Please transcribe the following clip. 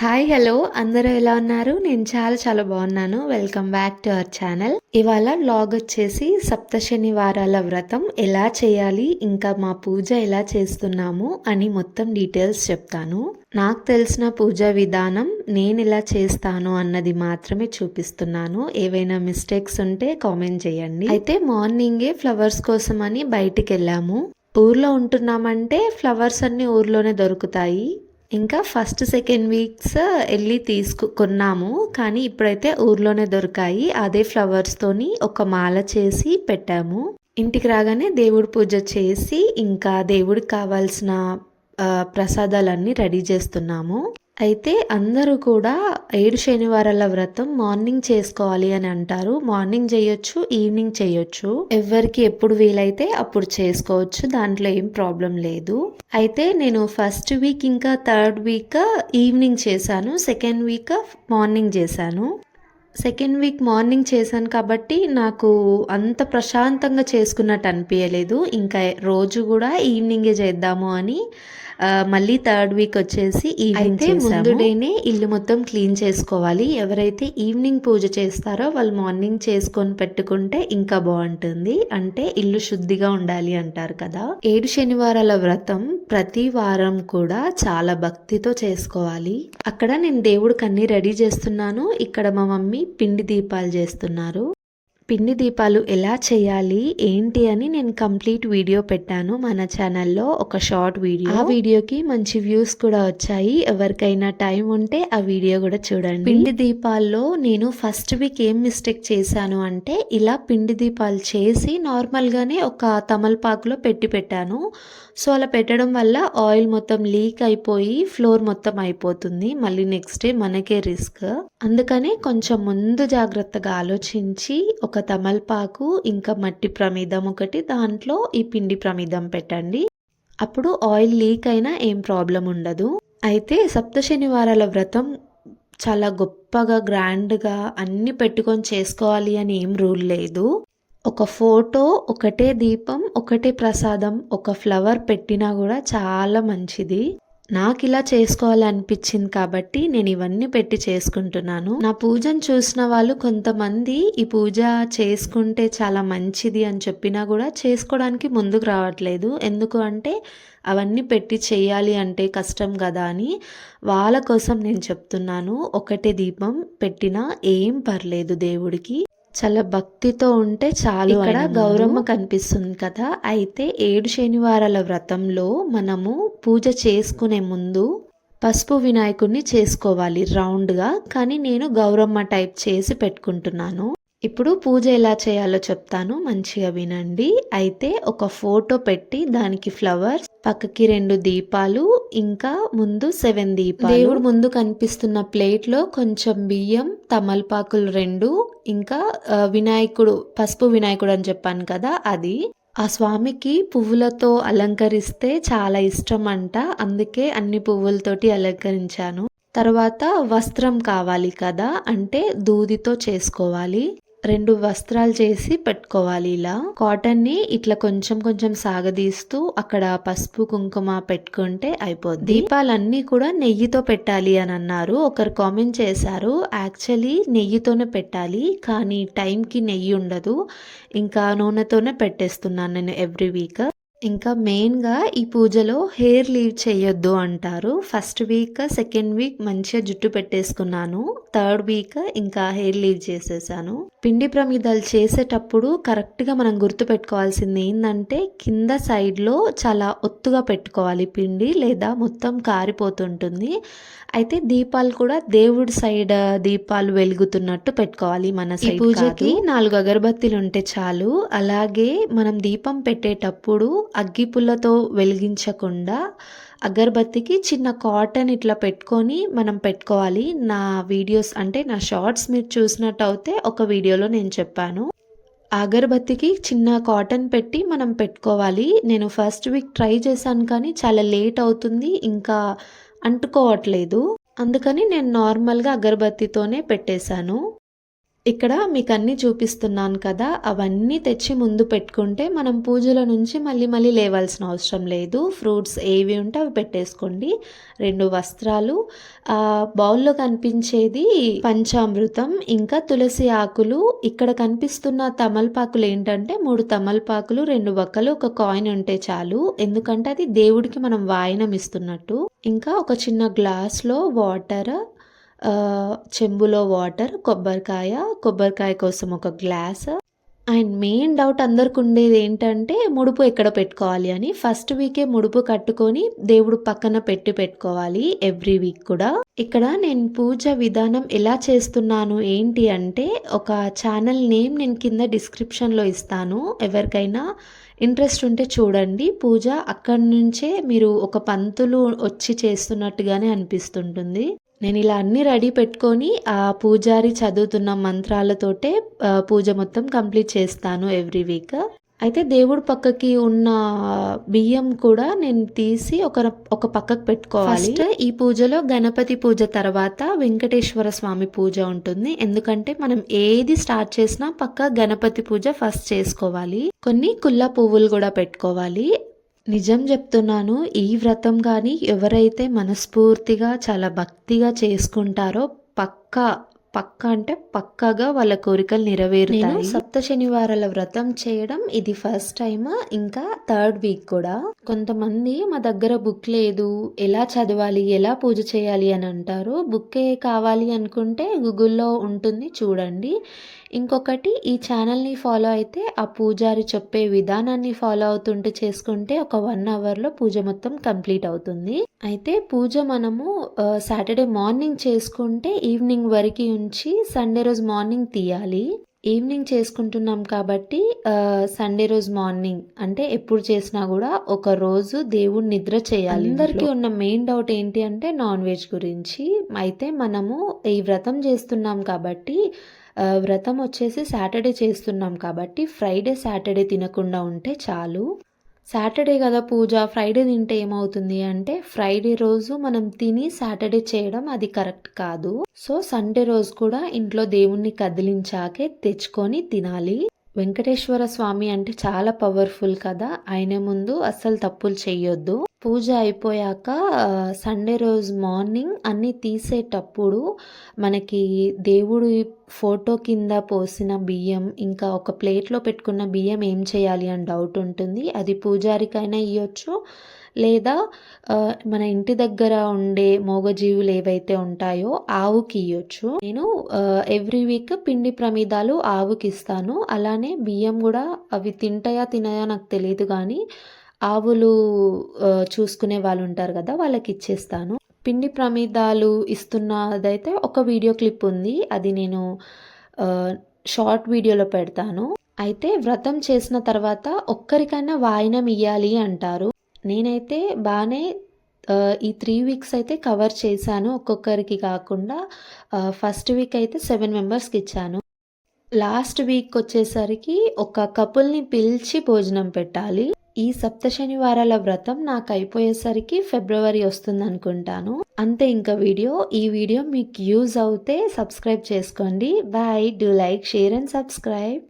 Hi hello అందరూ ఎలా ఉన్నారు? నేను చాలా చాలా బాగున్నాను. Welcome back to our channel ఇవాళ వ్లాగ్ వచ్చేసి సప్త శనివారాల వ్రతం. ఎలా చేయాలి? ఇంకా మా పూజ ఎలా చేస్తున్నాము? అని మొత్తం డీటెయిల్స్ చెప్తాను. నాకు తెలిసిన పూజా విధానం నేను ఎలా చేస్తాను అన్నది మాత్రమే చూపిస్తున్నాను. ఏవైనా మిస్టేక్స్ ఉంటే కామెంట్ చేయండి. అయితే మార్నింగే ఫ్లవర్స్ కోసం అని బయటికి వెళ్ళాము. ఊర్లో ఉంటున్నామంటే ఫ్లవర్స్ అన్ని ఊర్లోనే దొరుకుతాయి. ఇంకా ఫస్ట్ సెకండ్ వీక్స్ వెళ్ళి తీసుకు కొన్నాము. కానీ ఇప్పుడైతే ఊర్లోనే దొరికాయి. అదే ఫ్లవర్స్తోని ఒక మాల చేసి పెట్టాము. ఇంటికి రాగానే దేవుడి పూజ చేసి ఇంకా దేవుడికి కావాల్సిన ప్రసాదాలన్నీ రెడీ చేస్తున్నాము. అయితే అందరూ కూడా ఏడు శనివారాల వ్రతం మార్నింగ్ చేసుకోవాలి అని అంటారు. మార్నింగ్ చేయొచ్చు ఈవినింగ్ చేయొచ్చు. ఎవరికి ఎప్పుడు వీలైతే అప్పుడు చేసుకోవచ్చు. దాంట్లో ఏం ప్రాబ్లం లేదు. అయితే నేను ఫస్ట్ వీక్ ఇంకా థర్డ్ వీక్ ఈవినింగ్ చేశాను. సెకండ్ వీక్ మార్నింగ్ చేశాను. సెకండ్ వీక్ మార్నింగ్ చేశాను కాబట్టి నాకు అంత ప్రశాంతంగా చేసుకున్నట్టు అనిపించలేదు. ఇంకా రోజు కూడా ఈవినింగే చేద్దాము అని మళ్ళీ థర్డ్ వీక్ వచ్చేసి ఈవినింగ్ ముందు డేనే ఇల్లు మొత్తం క్లీన్ చేసుకోవాలి. ఎవరైతే ఈవినింగ్ పూజ చేస్తారో వాళ్ళు మార్నింగ్ చేసుకొని పెట్టుకుంటే ఇంకా బాగుంటుంది. అంటే ఇల్లు శుద్ధిగా ఉండాలి అంటారు కదా. ఏడు శనివారాల వ్రతం ప్రతి వారం కూడా చాలా భక్తితో చేసుకోవాలి. అక్కడ నేను దేవుడికి అన్ని రెడీ చేస్తున్నాను. ఇక్కడ మా మమ్మీ పిండి దీపాలు చేస్తున్నారు. పిండి దీపాలు ఎలా చేయాలి ఏంటి అని నేను కంప్లీట్ వీడియో పెట్టాను మన ఛానల్లో ఒక షార్ట్ వీడియో. ఆ వీడియోకి మంచి వ్యూస్ కూడా వచ్చాయి. ఎవరికైనా టైం ఉంటే ఆ వీడియో కూడా చూడండి. పిండి దీపాల్లో నేను ఫస్ట్ వీక్ ఏం మిస్టేక్ చేశాను అంటే ఇలా పిండి దీపాలు చేసి నార్మల్ గానే ఒక తమలపాకులో పెట్టి పెట్టాను. సో అలా పెట్టడం వల్ల ఆయిల్ మొత్తం లీక్ అయిపోయి ఫ్లోర్ మొత్తం అయిపోతుంది. మళ్ళీ నెక్స్ట్ డే మనకే రిస్క్. అందుకనే కొంచెం ముందు జాగ్రత్తగా ఆలోచించి ఒక తమలపాకు ఇంకా మట్టి ప్రమిదం ఒకటి దాంట్లో ఈ పిండి ప్రమిదం పెట్టండి. అప్పుడు ఆయిల్ లీక్ అయినా ఏం ప్రాబ్లం ఉండదు. అయితే సప్త శనివారాల వ్రతం చాలా గొప్పగా గ్రాండ్గా అన్ని పెట్టుకొని చేసుకోవాలి అని ఏం రూల్ లేదు. ఒక ఫోటో ఒకటే దీపం ఒకటే ప్రసాదం ఒక ఫ్లవర్ పెట్టినా కూడా చాలా మంచిది. నాకు ఇలా చేసుకోవాలనిపించింది కాబట్టి నేను ఇవన్నీ పెట్టి చేసుకుంటున్నాను. నా పూజను చూసిన వాళ్ళు కొంతమంది ఈ పూజ చేసుకుంటే చాలా మంచిది అని చెప్పినా కూడా చేసుకోవడానికి ముందుకు రావట్లేదు. ఎందుకు అంటే అవన్నీ పెట్టి చేయాలి అంటే కష్టం కదా అని వాళ్ళ కోసం నేను చెప్తున్నాను. ఒకటే దీపం పెట్టినా ఏం పర్లేదు దేవుడికి. చాలా భక్తితో ఉంటే చాలు ఇక్కడ గౌరమ్మ కనిపిస్తుంది కదా. అయితే ఏడు శనివారాల వ్రతంలో మనము పూజ చేసుకునే ముందు పసుపు వినాయకుడిని చేసుకోవాలి రౌండ్గా. కానీ నేను గౌరమ్మ టైప్ చేసి పెట్టుకుంటున్నాను. ఇప్పుడు పూజ ఎలా చేయాలో చెప్తాను మంచిగా వినండి. అయితే ఒక ఫోటో పెట్టి దానికి ఫ్లవర్స్ పక్కకి రెండు దీపాలు ఇంకా ముందు సెవెన్ దీపాలు. దేవుడు ముందు కనిపిస్తున్న ప్లేట్లో కొంచెం బియ్యం తమలపాకులు రెండు ఇంకా వినాయకుడు పసుపు వినాయకుడు అని చెప్పాను కదా అది. ఆ స్వామికి పువ్వులతో అలంకరిస్తే చాలా ఇష్టం అంట. అందుకే అన్ని పువ్వులతోటి అలంకరించాను. తర్వాత వస్త్రం కావాలి కదా అంటే దూదితో చేసుకోవాలి. రెండు వస్త్రాలు చేసి పెట్టుకోవాలి ఇలా. కాటన్ని ఇట్లా కొంచెం కొంచెం సాగదీస్తూ అక్కడ పసుపు కుంకుమ పెట్టుకుంటే అయిపోద్ది. దీపాలన్నీ కూడా నెయ్యితో పెట్టాలి అని అన్నారు. ఒకరు కామెంట్ చేశారు యాక్చువల్లీ నెయ్యితోనే పెట్టాలి కానీ టైంకి నెయ్యి ఉండదు. ఇంకా నూనెతోనే పెట్టేస్తున్నాను నేను ఎవ్రీ వీక్ ఇంకా మెయిన్గా ఈ పూజలో హెయిర్ లీవ్ చేయొద్దు అంటారు. ఫస్ట్ వీక్ సెకండ్ వీక్ మంచిగా జుట్టు పెట్టేసుకున్నాను. థర్డ్ వీక్ ఇంకా హెయిర్ లీవ్ చేసేసాను. పిండి ప్రమిదాలు చేసేటప్పుడు కరెక్ట్గా మనం గుర్తు పెట్టుకోవాల్సింది ఏంటంటే కింద సైడ్లో చాలా ఒత్తుగా పెట్టుకోవాలి పిండి లేదా మొత్తం కారిపోతుంటుంది. అయితే దీపాలు కూడా దేవుడి సైడ్ దీపాలు వెలుగుతున్నట్టు పెట్టుకోవాలి మన సైడ్ పూజకి నాలుగు అగరబత్తీలు ఉంటే చాలు. అలాగే మనం దీపం పెట్టేటప్పుడు అగ్గిపుల్లతో వెలిగించకుండా అగరబత్తికి చిన్న కాటన్ ఇట్లా పెట్టుకొని మనం పెట్టుకోవాలి. నా వీడియోస్ అంటే నా షార్ట్స్ మీరు చూసినట్టు అయితే ఒక వీడియోలో నేను చెప్పాను. అగరబత్తికి చిన్న కాటన్ పెట్టి మనం పెట్టుకోవాలి. నేను ఫస్ట్ వీక్ ట్రై చేశాను కానీ చాలా లేట్ అవుతుంది. ఇంకా అంటుకోవట్లేదు. అందుకని నేను నార్మల్గా అగరబత్తితోనే పెట్టేశాను. ఇక్కడ మీకు అన్నీ చూపిస్తున్నాను కదా అవన్నీ తెచ్చి ముందు పెట్టుకుంటే మనం పూజల నుంచి మళ్ళీ మళ్ళీ లేవాల్సిన అవసరం లేదు. ఫ్రూట్స్ ఏవి ఉంటే అవి పెట్టేసుకోండి. రెండు వస్త్రాలు. ఆ బౌల్లో కనిపించేది పంచామృతం ఇంకా తులసి ఆకులు. ఇక్కడ కనిపిస్తున్న తమలపాకులు ఏంటంటే మూడు తమలపాకులు రెండు వక్కలు ఒక కాయిన్ ఉంటే చాలు. ఎందుకంటే అది దేవుడికి మనం వాయనం ఇస్తున్నట్టు. ఇంకా ఒక చిన్న గ్లాస్లో వాటర్. చెంబులో వాటర్ కొబ్బరికాయ కొబ్బరికాయ కోసం ఒక గ్లాస్. అండ్ మెయిన్ డౌట్ అందరికి ఉండేది ఏంటంటే ముడుపు ఎక్కడ పెట్టుకోవాలి అని. ఫస్ట్ వీకే ముడుపు కట్టుకొని దేవుడు పక్కన పెట్టి పెట్టుకోవాలి ఎవ్రీ వీక్ కూడా. ఇక్కడ నేను పూజ విధానం ఎలా చేస్తున్నాను ఏంటి అంటే ఒక ఛానల్ నేమ్ నేను కింద డిస్క్రిప్షన్లో ఇస్తాను. ఎవరికైనా ఇంట్రెస్ట్ ఉంటే చూడండి. పూజ అక్కడి నుంచే మీరు ఒక పంతులు వచ్చి చేస్తున్నట్టుగానే అనిపిస్తుంటుంది. నేను ఇలా అన్ని రెడీ పెట్టుకొని ఆ పూజారి చదువుతున్న మంత్రాలతోటే పూజ మొత్తం కంప్లీట్ చేస్తాను ఎవ్రీ వీక్. అయితే దేవుడి పక్కకి ఉన్న బియ్యం కూడా నేను తీసి ఒక ఒక పక్కకు పెట్టుకోవాలి. ఈ పూజలో గణపతి పూజ తర్వాత వెంకటేశ్వర స్వామి పూజ ఉంటుంది. ఎందుకంటే మనం ఏది స్టార్ట్ చేసినా పక్క గణపతి పూజ ఫస్ట్ చేసుకోవాలి. కొన్ని కుల్ల పువ్వులు కూడా పెట్టుకోవాలి. నిజం చెప్తున్నాను ఈ వ్రతం కానీ ఎవరైతే మనస్ఫూర్తిగా చాలా భక్తిగా చేసుకుంటారో పక్కా పక్క అంటే పక్కాగా వాళ్ళ కోరికలు నెరవేరుతాయి. సప్త శనివారాల వ్రతం చేయడం ఇది ఫస్ట్ టైం ఇంకా థర్డ్ వీక్ కూడా. కొంతమంది మా దగ్గర బుక్ లేదు ఎలా చదవాలి ఎలా పూజ చేయాలి అని అంటారు. బుక్ కావాలి అనుకుంటే గూగుల్లో ఉంటుంది చూడండి. ఇంకొకటి ఈ ఛానల్ని ఫాలో అయితే ఆ పూజారి చెప్పే విధానాన్ని ఫాలో అవుతుంటే చేసుకుంటే ఒక వన్ అవర్లో పూజ మొత్తం కంప్లీట్ అవుతుంది. అయితే పూజ మనము సాటర్డే మార్నింగ్ చేసుకుంటే ఈవినింగ్ వరకు ఉంచి సండే రోజు మార్నింగ్ తీయాలి. ఈవినింగ్ చేసుకుంటున్నాం కాబట్టి సండే రోజు మార్నింగ్ అంటే ఎప్పుడు చేసినా కూడా ఒక రోజు దేవుడు నిద్ర చేయాలి. అందరికీ ఉన్న మెయిన్ డౌట్ ఏంటి అంటే నాన్ వెజ్ గురించి. అయితే మనము ఈ వ్రతం చేస్తున్నాం కాబట్టి వ్రతం వచ్చేసి సాటర్డే చేస్తున్నాం కాబట్టి ఫ్రైడే సాటర్డే తినకుండా ఉంటే చాలు. సాటర్డే కదా పూజ ఫ్రైడే తింటే ఏమవుతుంది అంటే ఫ్రైడే రోజు మనం తిని సాటర్డే చేయడం అది కరెక్ట్ కాదు. సో సండే రోజు కూడా ఇంట్లో దేవుణ్ణి కదిలించాకే తెచ్చుకొని తినాలి. వెంకటేశ్వర స్వామి అంటే చాలా పవర్ఫుల్ కదా. ఆయన ముందు అస్సలు తప్పులు చేయొద్దు పూజ అయిపోయాక సండే రోజు మార్నింగ్ అన్నీ తీసేటప్పుడు మనకి దేవుడి ఫోటో కింద పోసిన బియ్యం ఇంకా ఒక ప్లేట్లో పెట్టుకున్న బియ్యం ఏం చేయాలి అని డౌట్ ఉంటుంది. అది పూజారికైనా ఇవ్వచ్చు లేదా మన ఇంటి దగ్గర ఉండే మూగజీవులు ఏవైతే ఉంటాయో ఆవుకి ఇవ్వచ్చు నేను ఎవ్రీ వీక్ పిండి ప్రమిదాలు ఆవుకి ఇస్తాను. అలానే బియ్యం కూడా అవి తింటాయా తినాయా నాకు తెలియదు కానీ ఆవులు చూసుకునే వాళ్ళు ఉంటారు కదా వాళ్ళకి ఇచ్చేస్తాను. పిండి ప్రమిదాలు ఇస్తున్నదైతే ఒక వీడియో క్లిప్ ఉంది. అది నేను షార్ట్ వీడియోలో పెడతాను. అయితే వ్రతం చేసిన తర్వాత ఒక్కరికైనా వాయినం ఇయ్యాలి అంటారు. నేనైతే బాగానే ఈ త్రీ వీక్స్ అయితే కవర్ చేశాను. ఒక్కొక్కరికి కాకుండా ఫస్ట్ వీక్ అయితే సెవెన్ మెంబర్స్కి ఇచ్చాను. లాస్ట్ వీక్ వచ్చేసరికి ఒక కపుల్ని పిలిచి భోజనం పెట్టాలి. ఈ సప్త శనివారాల వ్రతం నాకు అయిపోయేసరికి ఫిబ్రవరి వస్తుంది అనుకుంటాను. అంతే ఇంకా వీడియో. ఈ వీడియో మీకు యూజ్ అవుతే సబ్స్క్రైబ్ చేసుకోండి. Bye. Do like share and subscribe.